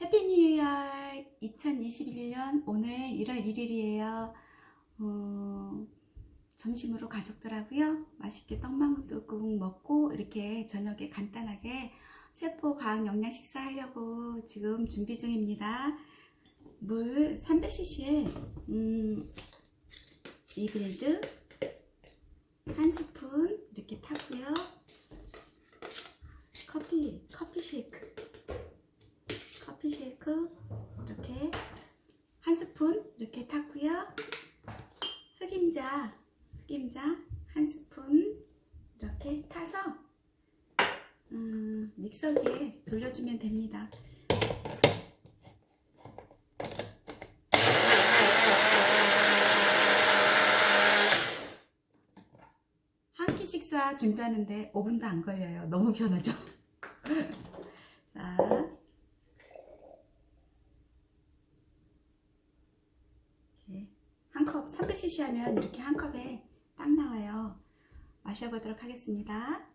해피 뉴 이어 2021년 오늘 1월 1일이에요. 어, 점심으로 가족들하고요. 맛있게 떡만둣국 먹고 이렇게 저녁에 간단하게 세포 과학 영양 식사 하려고 지금 준비 중입니다. 물 300cc에 음, 이빌드 한 스푼 이렇게 타고요. 커피 커피 쉐이크 커피 쉐이크 이렇게 한 스푼 이렇게 타고요. 흑임자 흑임자 한 스푼 이렇게 타서 음, 믹서기에 돌려주면 됩니다. 한끼 식사 준비하는데 5분도 안 걸려요. 너무 편하죠? 자, 이렇게 한 컵, 300cc 하면 이렇게 한 컵에 딱 나와요. 마셔보도록 하겠습니다.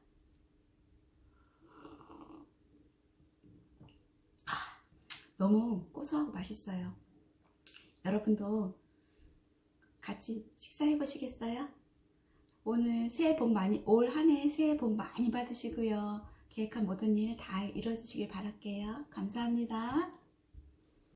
아, 너무 고소하고 맛있어요. 여러분도 같이 식사해 보시겠어요? 오늘 새해 복 많이, 올 한 해 새해 복 많이 받으시고요. 계획한 모든 일 다 이루어지시길 바랄게요. 감사합니다.